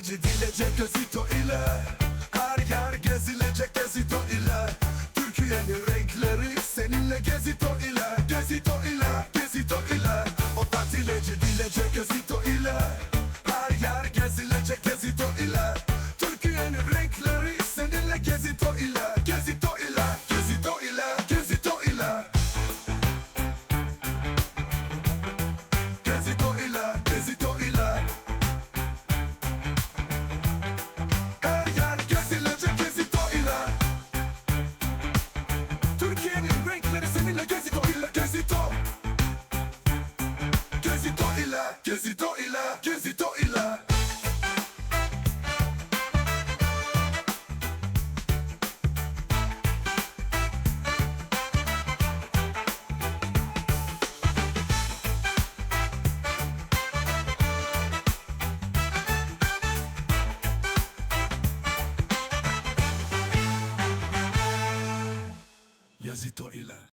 tercih edilecek Gözito ile. Her yer gezilecek Gözito ile. Türkiye'nin renkleri seninle Gezito ile. Gezito ile Gezito ile Gezito ile Yazito ile